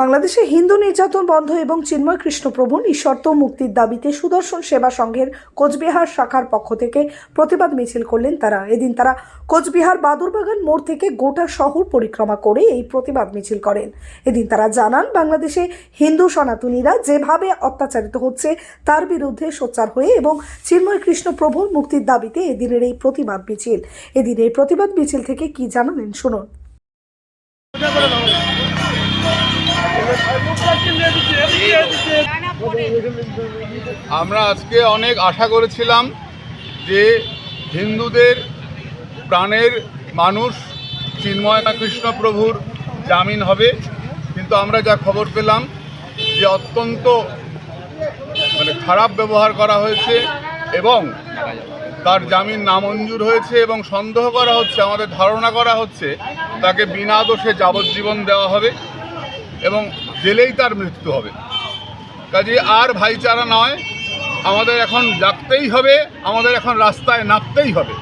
বাংলাদেশে হিন্দু নির্যাতন বন্ধ এবং চিন্ময় কৃষ্ণপ্রভু নিঃশর্ত মুক্তির দাবিতে সুদর্শন সেবা সংঘের কোচবিহার শাখার পক্ষ থেকে প্রতিবাদ মিছিল করলেন তারা। এদিন তারা কোচবিহার বাদুরবাগান মোড় থেকে গোটা শহর পরিক্রমা করে এই প্রতিবাদ মিছিল করেন। এদিন তারা জানান, বাংলাদেশে হিন্দু সনাতনীরা যেভাবে অত্যাচারিত হচ্ছে তার বিরুদ্ধে সোচ্চার হয়ে এবং চিন্ময় কৃষ্ণপ্রভুর মুক্তির দাবিতে এদিনের এই প্রতিবাদ মিছিল। এদিন এই প্রতিবাদ মিছিল থেকে কি জানালেন, শুনুন। আমরা আজকে অনেক আশা করেছিলাম যে হিন্দুদের প্রাণের মানুষ চিন্ময় কৃষ্ণ প্রভুর জামিন হবে। কিন্তু আমরা যা খবর পেলাম যে অত্যন্ত মানে খারাপ ব্যবহার করা হয়েছে এবং তার জামিন নামঞ্জুর হয়েছে এবং সন্দেহ করা হচ্ছে, আমাদের ধারণা করা হচ্ছে তাকে বিনা দোষে যাবজ্জীবন দেওয়া হবে এবং জেলেই তার মৃত্যু হবে। কাজে আর ভাইচারা নয়, আমাদের এখন ডাকতেই হবে, আমাদের এখন রাস্তায় নামতেই হবে।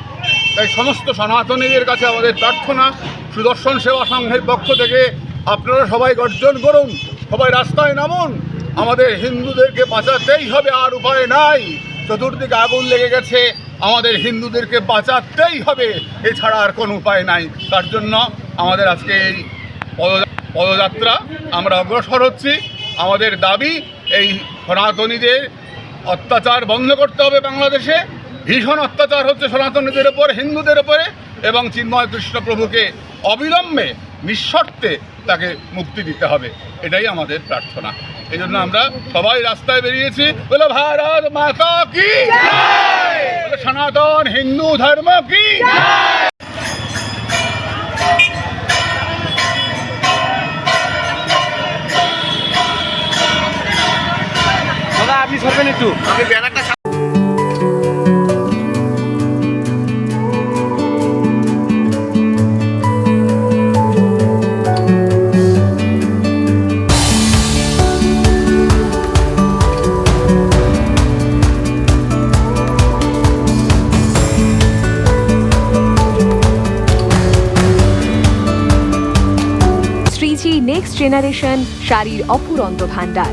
তাই সমস্ত সনাতনীদের কাছে আমাদের প্রার্থনা, সুদর্শন সেবা সংঘের পক্ষ থেকে আপনারা সবাই গর্জন করুন, সবাই রাস্তায় নামুন, আমাদের হিন্দুদেরকে বাঁচাতেই হবে, আর উপায় নাই। চতুর্দিকে আগুন লেগে গেছে, আমাদের হিন্দুদেরকে বাঁচাতেই হবে, এছাড়া আর কোনো উপায় নাই। তার জন্য আমাদের আজকে এই পদ- পদযাত্রা, আমরা অগ্রসর হচ্ছি। আমাদের দাবি এই সনাতনীদের অত্যাচার বন্ধ করতে হবে বাংলাদেশে। ভীষণ অত্যাচার হচ্ছে সনাতনীদের ওপর হিন্দুদের ওপরে এবং চিন্ময় কৃষ্ণ প্রভুকে অবিলম্বে নিঃশর্তে তাকে মুক্তি দিতে হবে। এটাই আমাদের প্রার্থনা। এই জন্য আমরা সবাই রাস্তায় বেরিয়েছি। বলে ভারত মাতা কি? সনাতন হিন্দু ধর্ম কি? আপনি সরবেন একটু নেক্সট জেনারেশন শাড়ির অপুরন্ত ভান্ডার